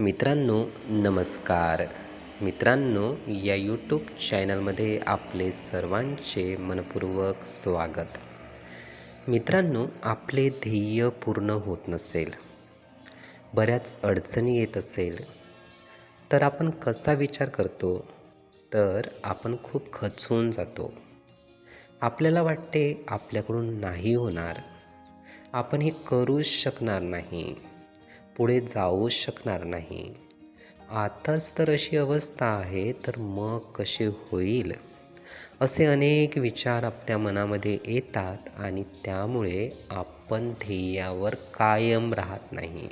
मित्रांनो नमस्कार. मित्रांनो या यूट्यूब चॅनलमध्ये आपले सर्वांचे मनपूर्वक स्वागत. मित्रांनो आपले ध्येय पूर्ण होत नसेल बऱ्याच अडचणी येत असेल तर आपण कसा विचार करतो? तर आपण खूप खचून जातो. आपल्याला वाटते आपल्याकडून नाही होणार. आपण हे करूच शकणार नाही. पुढे जाऊच शकणार नाही. आताच तर अशी अवस्था आहे तर मग कसे होईल? असे अनेक विचार आपल्या मनामध्ये येतात आणि त्यामुळे आपण ध्येयावर कायम राहत नाही.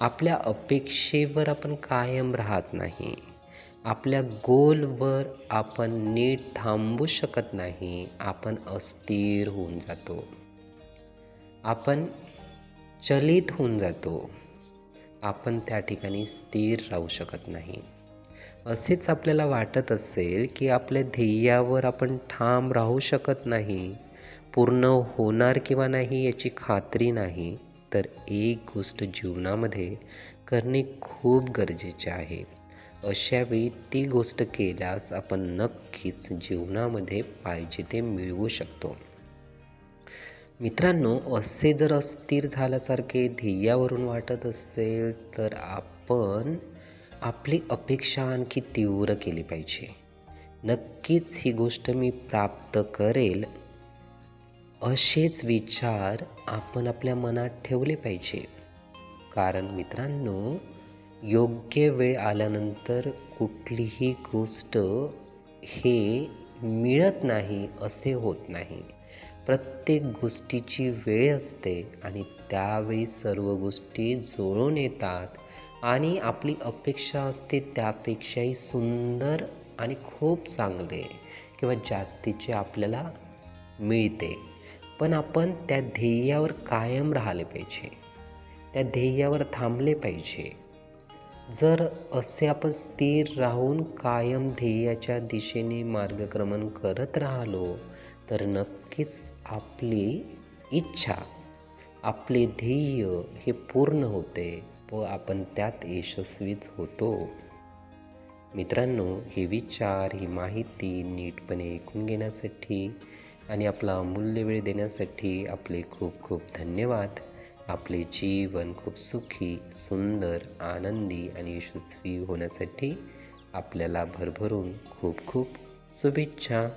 आपल्या अपेक्षेवर आपण कायम राहत नाही. आपल्या गोलवर आपण नीट थांबू शकत नाही. आपण अस्थिर होऊन जातो. आपण चलित होऊन जातो. आपण त्या ठिकाणी स्थिर राहू शकत नाही. असेच आपल्याला वाटत असेल की आपल्या ध्येयावर आपण ठाम राहू शकत नाही पूर्ण होणार किंवा नाही याची खात्री नाही तर एक गोष्ट जीवनामध्ये करणे खूप गरजेचे आहे. अशावेळी ती गोष्ट केल्यास आपण नक्कीच जीवनामध्ये पाहिजे ते मिळवू शकतो. मित्रांनो असे जर अस्थिर झाल्यासारखे ध्येयावरून वाटत असेल तर आपण आपली अपेक्षा आणखी तीव्र केली पाहिजे. नक्कीच ही गोष्ट मी प्राप्त करेल. असेच विचार आपण आपल्या मनात ठेवले पाहिजे. कारण मित्रांनो योग्य वेळ आल्यानंतर कुठलीही गोष्ट हे मिळत नाही असे होत नाही. प्रत्येक गोष्टीची वेळ असते आणि त्यावेळी सर्व गोष्टी जुळून येतात आणि आपली अपेक्षा असते त्यापेक्षाही सुंदर आणि खूप चांगले किंवा जास्तीचे आपल्याला मिळते. पण आपण त्या ध्येयावर कायम राहिले पाहिजे. त्या ध्येयावर थांबले पाहिजे. जर असे आपण स्थिर राहून कायम ध्येयाच्या दिशेने मार्गक्रमण करत राहिलो तर नक्कीच आपली इच्छा आपले ध्येय हे पूर्ण होते व आपण त्यात यशस्वीच होतो. मित्रांनो हे विचार ही माहिती नीटपणे ऐकून घेण्यासाठी आणि आपला अमूल्य वेळ देण्यासाठी आपले खूप खूप धन्यवाद. आपले जीवन खूप सुखी सुंदर आनंदी आणि यशस्वी होण्यासाठी आपल्याला भरभरून खूप खूप शुभेच्छा.